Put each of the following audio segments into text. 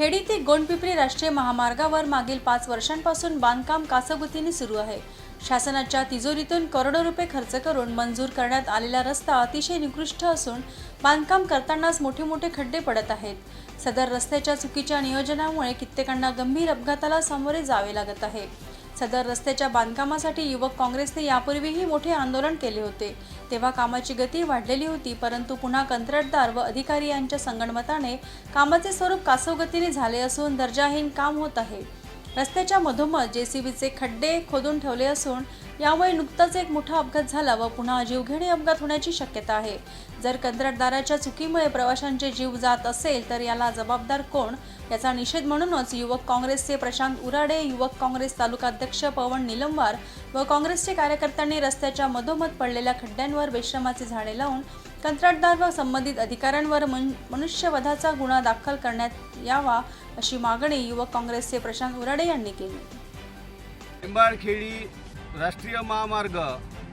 खेडी ते गोंडपिपरी राष्ट्रीय महामार्गावर मागील पाच वर्षांपासून बांधकाम कासगुतीने सुरू आहे. शासनाच्या तिजोरीतून करोडो रुपये खर्च करून मंजूर करण्यात आलेला रस्ता अतिशय निकृष्ट असून बांधकाम करतानाच मोठे मोठे खड्डे पडत आहेत. सदर रस्त्याच्या चुकीच्या नियोजनामुळे कित्येकांना गंभीर अपघाताला सामोरे जावे लागत आहे. सदर रस्त्याच्या बांधकामासाठी युवक काँग्रेसने यापूर्वीही मोठे आंदोलन केले होते. तेव्हा कामाची गती वाढलेली होती परंतु पुन्हा कंत्राटदार व अधिकारी यांच्या संगणमताने कामाचे स्वरूप कासवगतीने झाले असून दर्जाहीन काम होत आहे. रस्त्याच्या मधोमध जेसीबीचे खड्डे खोदून ठेवले असून यामुळे नुकताच एक मोठा अपघात झाला व पुन्हा जीवघेणी अपघात होण्याची शक्यता आहे. जर कंत्राटदाराच्या चुकीमुळे प्रवाशांचे जीव जात असेल तर याला जबाबदार कोण? याचा निषेध म्हणूनच युवक काँग्रेसचे प्रशांत उराडे युवक काँग्रेस तालुकाध्यक्ष पवन निलंबार व काँग्रेसचे कार्यकर्त्यांनी रस्त्याच्या मधोमध पडलेल्या खड्ड्यांवर बेश्रमाचे झाडे लावून कंत्राटदार व संबंधित अधिकाऱ्यांवर मन मनुष्यवधाचा गुन्हा दाखल करण्यात यावा अशी मागणी युवक काँग्रेसचे प्रशांत उराडे यांनी केली. राष्ट्रीय महामार्ग.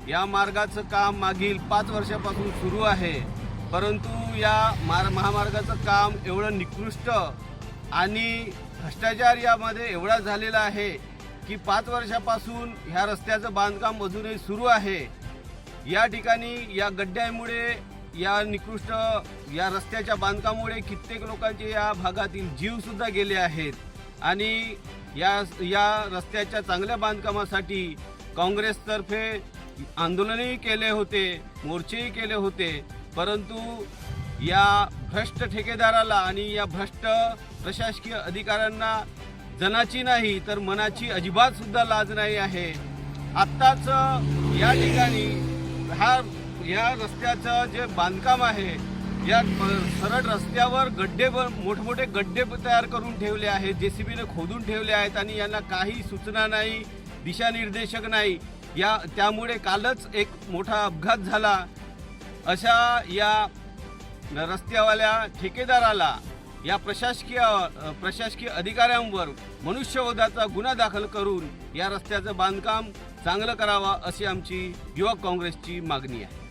या मार्गाचं काम मागील पाच वर्षापासून सुरू आहे. परंतु या मार महामार्गाचं काम एवढं निकृष्ट आणि भ्रष्टाचार यामध्ये एवढा झालेला आहे की पाच वर्षापासून ह्या रस्त्याचं बांधकाम अजूनही सुरू आहे. या ठिकाणी या गड्ड्यामुळे या निकृष्ट या रस्त्याच्या बांधकामामुळे कित्येक लोकांचे या भागातील जीवसुद्धा गेले आहेत. आणि या या रस्त्याच्या चांगल्या बांधकामासाठी काँग्रेसतर्फे आंदोलनही केले होते मोर्चेही केले होते परंतु या भ्रष्ट ठेकेदाराला आणि या भ्रष्ट प्रशासकीय अधिकाऱ्यांना जनाची नाही तर मनाची अजिबात सुद्धा लाज नाही आहे. आत्ताच या ठिकाणी हा या रस्त्याचं जे बांधकाम आहे या सरळ रस्त्यावर गड्डे मोठमोठे गड्डे तयार करून ठेवले आहेत जे सी बीने खोदून ठेवले आहेत आणि यांना काही सूचना नाही दिशानिर्देशक नाही. या त्यामुळे कालच एक मोठा अपघात झाला. अशा या रस्त्यावाल्या ठेकेदाराला या प्रशासकीय प्रशासकीय अधिकाऱ्यांवर मनुष्यवधाचा गुन्हा दाखल करून या रस्त्याचं बांधकाम चांगलं करावा अशी आमची युवक काँग्रेसची मागणी आहे.